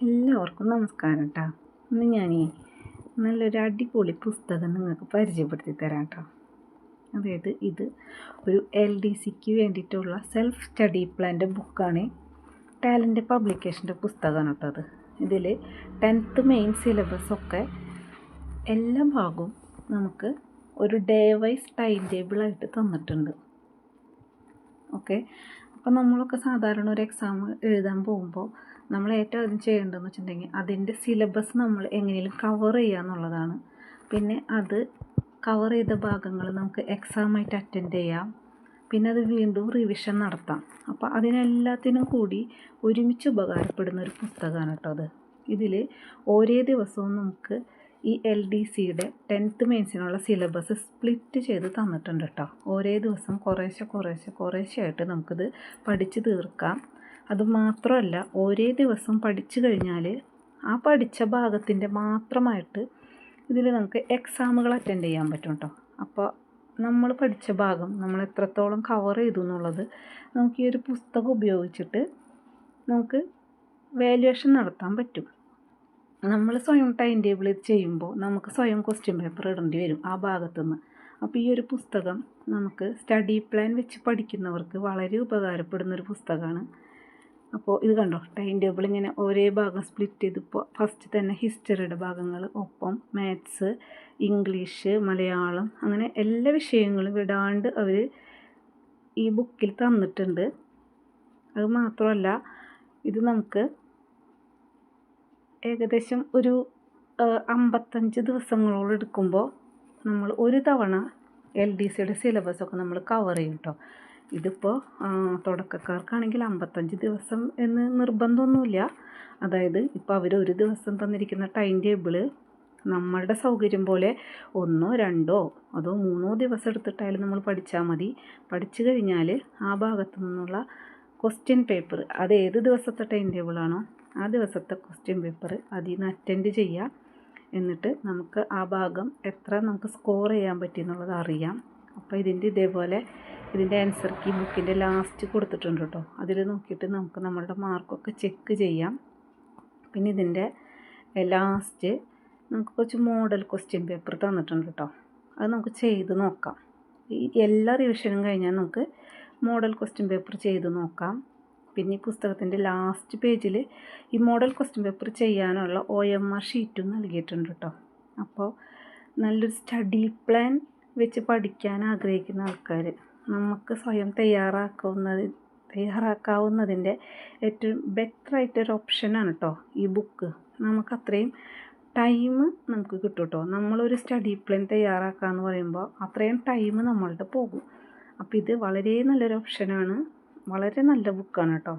എല്ലാവർക്കും നമസ്കാരം കേട്ടോ ഇന്ന് ഞാൻ നല്ലൊരു അടിപൊളി പുസ്തകം നിങ്ങൾക്ക് പരിചയപ്പെടുത്തി തരാം കേട്ടോ അതായത് ഇത് ഒരു എൽ ഡി സിക്ക് വേണ്ടിയിട്ടുള്ള സെൽഫ് സ്റ്റഡി പ്ലാന്റെ ബുക്കാണ്. ടാലന്റ് പബ്ലിക്കേഷന്റെ പുസ്തകമാണ് കേട്ടോ അത്. ഇതിൽ ടെൻത്ത് മെയിൻ സിലബസ് ഒക്കെ എല്ലാ ഭാഗവും നമുക്ക് ഒരു ഡേ വൈസ് ടൈം ടേബിളായിട്ട് തന്നിട്ടുണ്ട്. ഓക്കെ. അപ്പോൾ നമ്മളൊക്കെ സാധാരണ ഒരു എക്സാം എഴുതാൻ പോകുമ്പോൾ നമ്മൾ ഏറ്റവും ആദ്യം ചെയ്യേണ്ടതെന്ന് വെച്ചിട്ടുണ്ടെങ്കിൽ അതിന്റെ സിലബസ് നമ്മൾ എങ്ങനെയും കവർ ചെയ്യുക എന്നുള്ളതാണ്. പിന്നെ അത് കവർ ചെയ്ത ഭാഗങ്ങൾ നമുക്ക് എക്സാമായിട്ട് അറ്റൻഡ് ചെയ്യാം. പിന്നെ അത് വീണ്ടും റിവിഷൻ നടത്താം. അപ്പോൾ അതിനെല്ലാത്തിനും കൂടി ഒരുമിച്ച് ഉപകാരപ്പെടുന്ന ഒരു പുസ്തകമാണ് കേട്ടോ അത്. ഇതിൽ ഓരോ ദിവസവും നമുക്ക് ഈ എൽ ഡി സിയുടെ ടെൻത്ത് മെയിൻസിനുള്ള സിലബസ് സ്പ്ലിറ്റ് ചെയ്ത് തന്നിട്ടുണ്ട് കേട്ടോ. ഒരേ ദിവസം കുറേശ്ശെ കുറേശ്ശെ കുറേശ്ശെ ആയിട്ട് നമുക്കിത് പഠിച്ച് തീർക്കാം. അതുമാത്രമല്ല ഒരേ ദിവസം പഠിച്ചു കഴിഞ്ഞാൽ ആ പഠിച്ച ഭാഗത്തിന്റെ മാത്രമായിട്ട് ഇതിൽ നമുക്ക് എക്സാമുകൾ അറ്റൻഡ് ചെയ്യാൻ പറ്റും കേട്ടോ. അപ്പോൾ നമ്മൾ പഠിച്ച ഭാഗം നമ്മൾ എത്രത്തോളം കവർ ചെയ്തു എന്നുള്ളത് നമുക്ക് ഈ ഒരു പുസ്തകം ഉപയോഗിച്ചിട്ട് നമുക്ക് വാല്യുവേഷൻ നടത്താൻ പറ്റും. നമ്മൾ സ്വയം ടൈം ടേബിൾ ചെയ്യുമ്പോൾ നമുക്ക് സ്വയം ക്വസ്റ്റ്യൻ പേപ്പർ ഇടേണ്ടി വരും ആ ഭാഗത്തുനിന്ന് അപ്പോൾ ഈ ഒരു പുസ്തകം നമുക്ക് സ്റ്റഡി പ്ലാൻ വെച്ച് പഠിക്കുന്നവർക്ക് വളരെ ഉപകാരപ്പെടുന്ന ഒരു പുസ്തകമാണ് അപ്പോൾ ഇത് കണ്ടോ? ടൈം ടേബിൾ ഇങ്ങനെ ഒരേ ഭാഗം സ്പ്ലിറ്റ് ചെയ്തിപ്പോൾ ഫസ്റ്റ് തന്നെ ഹിസ്റ്ററിയുടെ ഭാഗങ്ങൾ ഒപ്പം മാത്സ് ഇംഗ്ലീഷ് മലയാളം അങ്ങനെ എല്ലാ വിഷയങ്ങളും വിടാണ്ട് അവർ ഈ ബുക്കിൽ തന്നിട്ടുണ്ട്. അത് മാത്രമല്ല ഇത് നമുക്ക് ഏകദേശം ഒരു അമ്പത്തഞ്ച് ദിവസങ്ങളോളം എടുക്കുമ്പോൾ നമ്മൾ ഒരു തവണ എൽ ഡി സിയുടെ സിലബസൊക്കെ നമ്മൾ കവർ ചെയ്യും കേട്ടോ ഇതിപ്പോൾ തുടക്കക്കാർക്കാണെങ്കിൽ അമ്പത്തഞ്ച് ദിവസം എന്ന് നിർബന്ധമൊന്നുമില്ല. അതായത് ഇപ്പോൾ അവർ ഒരു ദിവസം തന്നിരിക്കുന്ന ടൈം ടേബിൾ നമ്മളുടെ സൗകര്യം പോലെ ഒന്നോ രണ്ടോ അതോ മൂന്നോ ദിവസം എടുത്തിട്ടായാലും നമ്മൾ പഠിച്ചാൽ മതി. പഠിച്ചു കഴിഞ്ഞാൽ ആ ഭാഗത്തു നിന്നുള്ള ക്വസ്റ്റ്യൻ പേപ്പർ അത് ഏത് ദിവസത്തെ ടൈം ടേബിളാണോ ആ ദിവസത്തെ ക്വസ്റ്റ്യൻ പേപ്പർ അതിൽ നിന്ന് അറ്റൻഡ് ചെയ്യുക എന്നിട്ട് നമുക്ക് ആ ഭാഗം എത്ര നമുക്ക് സ്കോർ ചെയ്യാൻ പറ്റി എന്നുള്ളത് അറിയാം. അപ്പോൾ ഇതിന്റെ ഇതേപോലെ ഇതിന്റെ ആൻസർ കീ ബുക്കിന്റെ ലാസ്റ്റ് കൊടുത്തിട്ടുണ്ട് കേട്ടോ അതിൽ നോക്കിയിട്ട് നമുക്ക് നമ്മളുടെ മാർക്കൊക്കെ ചെക്ക് ചെയ്യാം. പിന്നെ ഇതിന്റെ ലാസ്റ്റ് നമുക്ക് കുറച്ച് മോഡൽ ക്വസ്റ്റ്യൻ പേപ്പർ തന്നിട്ടുണ്ട് കേട്ടോ അത് നമുക്ക് ചെയ്ത് നോക്കാം. ഈ എല്ലാ റിവിഷനും കഴിഞ്ഞാൽ നമുക്ക് മോഡൽ ക്വസ്റ്റ്യൻ പേപ്പർ ചെയ്ത് നോക്കാം. പിന്നെ ഈ പുസ്തകത്തിന്റെ ലാസ്റ്റ് പേജിൽ ഈ മോഡൽ ക്വസ്റ്റ്യൻ പേപ്പർ ചെയ്യാനുള്ള ഒ എം ആർ ഷീറ്റും നൽകിയിട്ടുണ്ട് കേട്ടോ. അപ്പോൾ നല്ലൊരു സ്റ്റഡി പ്ലാൻ വെച്ച് പഠിക്കാൻ ആഗ്രഹിക്കുന്ന ആൾക്കാർ നമുക്ക് സ്വയം തയ്യാറാക്കുന്നത് തയ്യാറാക്കാവുന്നതിന്റെ ഏറ്റവും ബെറ്റർ ആയിട്ടൊരു ഓപ്ഷനാണ് കേട്ടോ ഈ ബുക്ക് നമുക്ക് അത്രയും ടൈം നമുക്ക് കിട്ടും കേട്ടോ. നമ്മളൊരു സ്റ്റഡി പ്ലാൻ തയ്യാറാക്കുക എന്ന് പറയുമ്പോൾ അത്രയും ടൈം നമ്മളുടെ പോകും. അപ്പോൾ ഇത് വളരെ നല്ലൊരു ഓപ്ഷനാണ് വളരെ നല്ല ബുക്കാണ് കേട്ടോ